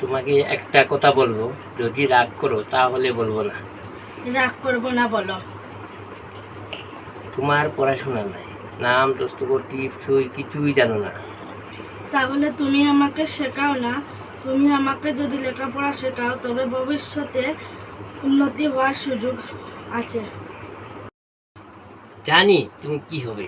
তোমাকে একটা কথা বলব যদি রাগ করো তাহলে বলব না। রাগ করব না বলো। তোমার পড়াশোনা নাই নাম দস্তকর টিপ সই কিছুই জানো না। তাহলে তুমি আমাকে শেখাও না তুমি আমাকে যদি লেখাপড়া শেখাও তবে ভবিষ্যতে উন্নতি হওয়ার সুযোগ আছে। জানি তুমি কি হবে।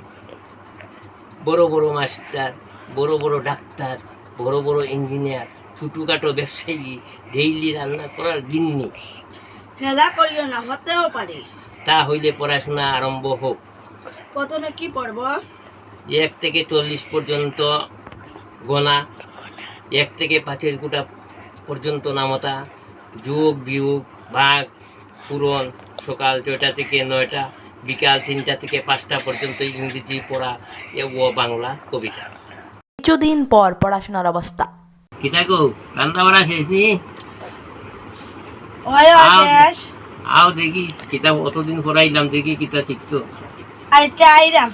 বড় বড় মাস্টার বড় বড় ডাক্তার বড় বড় ইঞ্জিনিয়ার ছোটোখাটো ব্যবসায়ী ডেইলি রান্না করার গিন্নি। হেলা করিও না হতেও পারি। তা হইলে পড়াশোনা আরম্ভ হোক। প্রথমে কি পড়ব? এক থেকে চল্লিশ পর্যন্ত গোনা এক থেকে পাঁচের গোটা পর্যন্ত নামতা যোগ বিয়োগ ভাগ পূরণ সকাল ছয়টা থেকে নয়টা বিকাল তিনটা থেকে পাঁচটা পর্যন্ত ইংরেজি পড়া ও বাংলা কবিতা। কিছুদিন পর পড়াশোনার অবস্থা। কিতা কো রান্না বাড়া শেষ নি? আও। দেখি কিতাব অতদিন পড়াইলাম দেখি কিতা শিখছো আচ্ছা আইরাম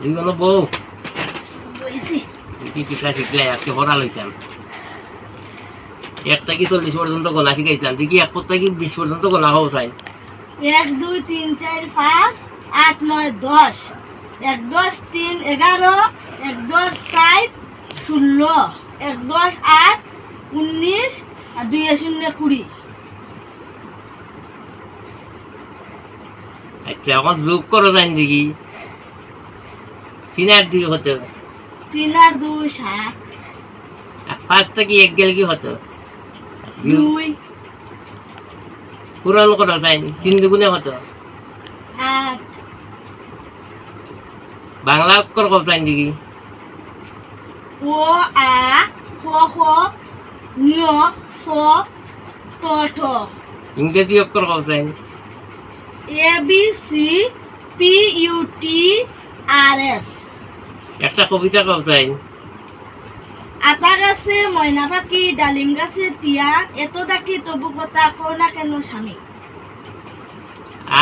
এই বউ দেখি কিতা শিখলে আজকে পড়া লইতাম এক থেকে চল্লিশ পর্যন্ত গোনা শিখাইছিলাম দেখি এক থেকে বিশ পর্যন্ত গোনা হও চাই। এক দুই তিন চার পাঁচ আট নয় দশ এক দশ তিন এগারো এক দশ ষাট ষোলো এক দশ আট উনিশ আর দুই শূন্য কুড়ি। আচ্ছা এখন যোগ করো জানি দেখি। তিন আর দুই হতো। তিন আর দুই সাত। আর পাঁচ থেকে এক গেল কি হতো? দুই। পূরণ করো যায়নি তিন দুগুণে হতো আট বাংলা অক্ষর জানি দেখি ও আ খ খ নিয় স ট ঠ। ইংরেজি অক্ষর জানি A B C P U T R S. একটা কবিতা জানি আতা গাছে ময়না পাখি ডালিম গাছে টিয়া এত ডাকি তবু কথা কও না কেন স্বামী।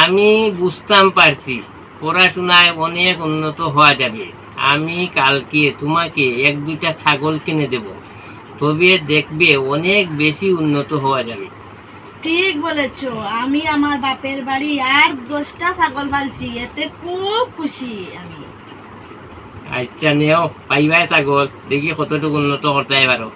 আমি বুঝতাম পারছি। পড়াশোনায় অনেক উন্নত হওয়া যাবে। আমি কালকে তোমাকে এক দুইটা ছাগল কিনে দেব। তবে দেখবে অনেক বেশি উন্নত হওয়া যাবে। ঠিক বলেছ আমি আমার বাপের বাড়ি আর দশটা ছাগল পালছি এতে খুব খুশি আমি। আচ্ছা নেও পাইবাই ছাগল দেখি কতটুকু উন্নত করতে পারো।